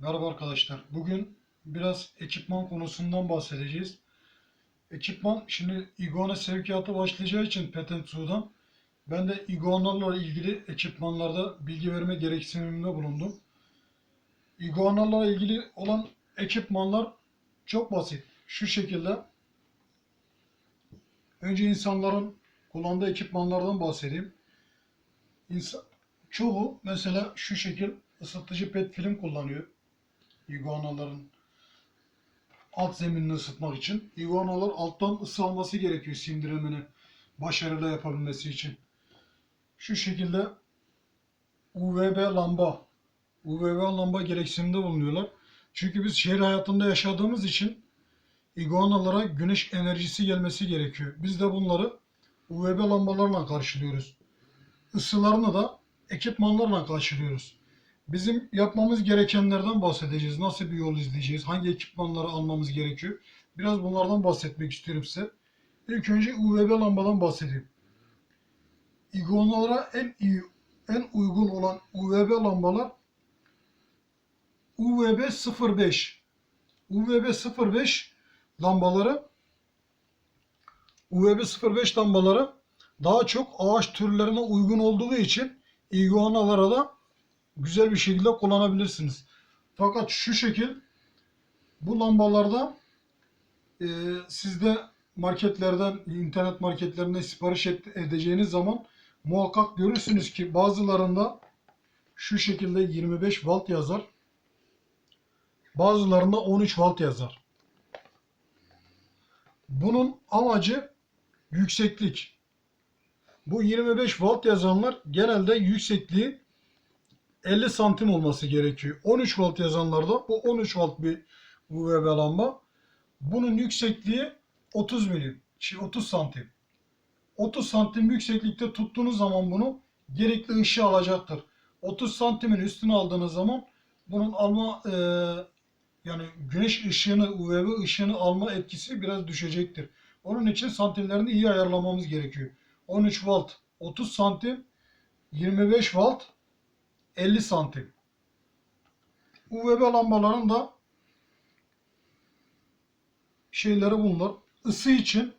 Merhaba arkadaşlar. Bugün biraz ekipman konusundan bahsedeceğiz. Ekipman şimdi iguana sevkiyatı başlayacağı için Patent Su'dan ben de iguanalarla ilgili ekipmanlarda bilgi verme gereksiniminde bulundum. Iguanalarla ilgili olan ekipmanlar çok basit. Şu şekilde önce insanların kullandığı ekipmanlardan bahsedeyim. İnsan, çoğu mesela şu şekil ısıtıcı pet film kullanıyor. İguanaların alt zeminini ısıtmak için. İguanalar alttan ısı alması gerekiyor sindirimini başarılı yapabilmesi için. Şu şekilde UVB lamba UVB lamba gereksinimde bulunuyorlar. Çünkü biz şehir hayatında yaşadığımız için iguanalara güneş enerjisi gelmesi gerekiyor. Biz de bunları UVB lambalarla karşılıyoruz. Isılarını da ekipmanlarla karşılıyoruz. Bizim yapmamız gerekenlerden bahsedeceğiz. Nasıl bir yol izleyeceğiz? Hangi ekipmanları almamız gerekiyor? Biraz bunlardan bahsetmek istiyorum size. İlk önce UVB lambadan bahsedeyim. İgonalara en iyi, en uygun olan UVB lambalar UVB 05. UVB 05 lambaları UVB 05 lambaları daha çok ağaç türlerine uygun olduğu için iguanalara da güzel bir şekilde kullanabilirsiniz. Fakat şu şekil bu lambalarda e, sizde marketlerden, internet marketlerinden sipariş edeceğiniz zaman muhakkak görürsünüz ki bazılarında şu şekilde 25 volt yazar. Bazılarında 13 volt yazar. Bunun amacı yükseklik. Bu 25 volt yazanlar genelde yüksekliği 50 santim olması gerekiyor. 13 volt yazanlarda bu 13 volt bir UVB lamba. Bunun yüksekliği 30 milim, şey 30 santim. 30 santim yükseklikte tuttuğunuz zaman bunu gerekli ışığı alacaktır. 30 santimin üstüne aldığınız zaman bunun alma e, yani güneş ışığını, UVB ışığını alma etkisi biraz düşecektir. Onun için santimlerini iyi ayarlamamız gerekiyor. 13 volt 30 santim, 25 volt 50 santim. UVB lambaların da şeyleri bunlar. Isı için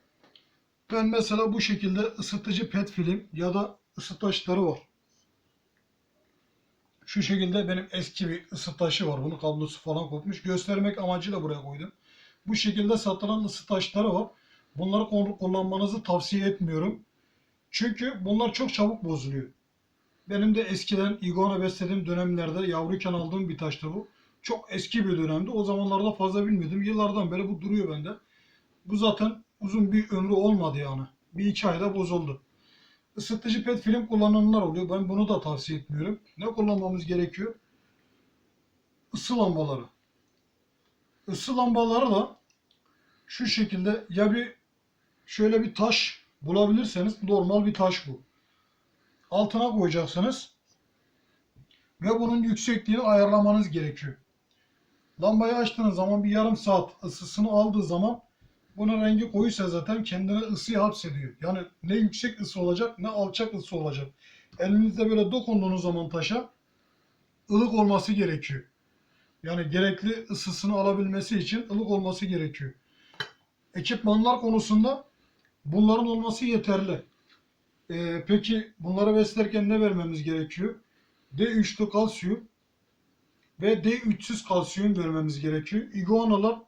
ben mesela bu şekilde ısıtıcı pet film ya da ısıtaçları var. Şu şekilde benim eski bir ısıtaşı var. Bunun kablosu falan kopmuş. Göstermek amacıyla buraya koydum. Bu şekilde satılan ısıtaçları var. Bunları kul- kullanmanızı tavsiye etmiyorum. Çünkü bunlar çok çabuk bozuluyor. Benim de eskiden iguana beslediğim dönemlerde yavruyken aldığım bir taştı bu. Çok eski bir dönemdi. O zamanlarda fazla bilmiyordum. Yıllardan beri bu duruyor bende. Bu zaten uzun bir ömrü olmadı yani. Bir iki ayda bozuldu. Isıtıcı pet film kullananlar oluyor. Ben bunu da tavsiye etmiyorum. Ne kullanmamız gerekiyor? Isı lambaları. Isı lambaları da şu şekilde ya bir şöyle bir taş bulabilirseniz normal bir taş bu altına koyacaksınız. Ve bunun yüksekliğini ayarlamanız gerekiyor. Lambayı açtığınız zaman bir yarım saat ısısını aldığı zaman bunun rengi koyuysa zaten kendine ısıyı hapsediyor. Yani ne yüksek ısı olacak ne alçak ısı olacak. Elinizde böyle dokunduğunuz zaman taşa ılık olması gerekiyor. Yani gerekli ısısını alabilmesi için ılık olması gerekiyor. Ekipmanlar konusunda bunların olması yeterli. Ee, peki bunları beslerken ne vermemiz gerekiyor? D3'lü kalsiyum ve D300 kalsiyum vermemiz gerekiyor. İguanalar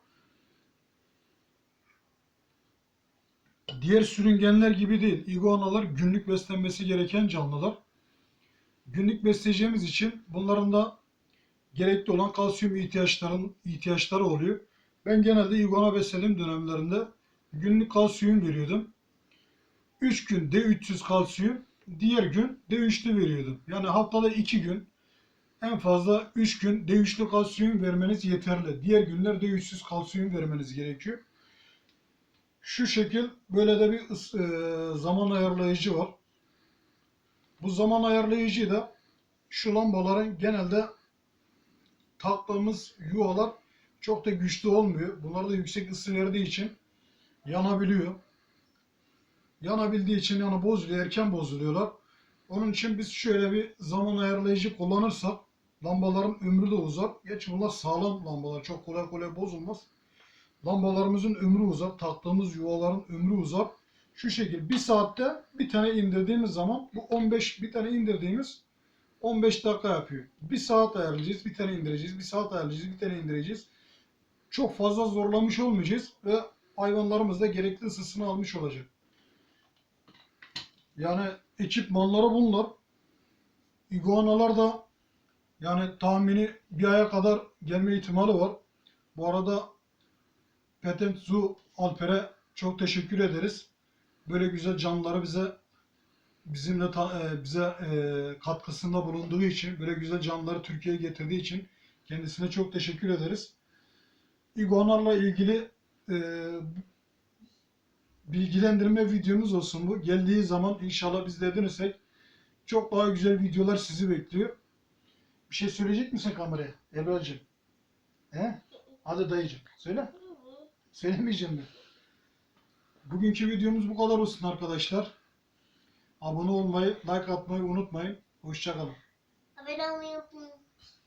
diğer sürüngenler gibi değil. İguanalar günlük beslenmesi gereken canlılar. Günlük besleyeceğimiz için bunların da gerekli olan kalsiyum ihtiyaçların ihtiyaçları oluyor. Ben genelde iguana beslediğim dönemlerinde günlük kalsiyum veriyordum. 3 gün D300 kalsiyum, diğer gün D3'lü veriyordum. Yani haftada 2 gün, en fazla 3 gün D3'lü kalsiyum vermeniz yeterli. Diğer günler D300 kalsiyum vermeniz gerekiyor. Şu şekil böyle de bir e, zaman ayarlayıcı var. Bu zaman ayarlayıcıyı da şu lambaların genelde taktığımız yuvalar çok da güçlü olmuyor. Bunlar da yüksek ısı verdiği için yanabiliyor yanabildiği için yani bozuluyor, erken bozuluyorlar. Onun için biz şöyle bir zaman ayarlayıcı kullanırsak Lambaların ömrü de uzar. Geç bunlar sağlam lambalar. Çok kolay kolay bozulmaz. Lambalarımızın ömrü uzar. Taktığımız yuvaların ömrü uzar. Şu şekil bir saatte bir tane indirdiğimiz zaman bu 15 bir tane indirdiğimiz 15 dakika yapıyor. Bir saat ayarlayacağız, bir tane indireceğiz, bir saat ayarlayacağız, bir tane indireceğiz. Çok fazla zorlamış olmayacağız ve hayvanlarımız da gerekli ısısını almış olacak. Yani ekipmanları bunlar. İguanalar da yani tahmini bir aya kadar gelme ihtimali var. Bu arada Patent Zoo Alper'e çok teşekkür ederiz. Böyle güzel canlıları bize bizimle ta- e, bize e, katkısında bulunduğu için, böyle güzel canlıları Türkiye'ye getirdiği için kendisine çok teşekkür ederiz. İguanalarla ilgili e, bilgilendirme videomuz olsun bu. Geldiği zaman inşallah biz de edinirsek çok daha güzel videolar sizi bekliyor. Bir şey söyleyecek misin kameraya? Ebrar'cığım. He? Hadi dayıcığım. Söyle. Söylemeyeceğim mi? Bugünkü videomuz bu kadar olsun arkadaşlar. Abone olmayı, like atmayı unutmayın. Hoşçakalın. Abone olmayı unutmayın.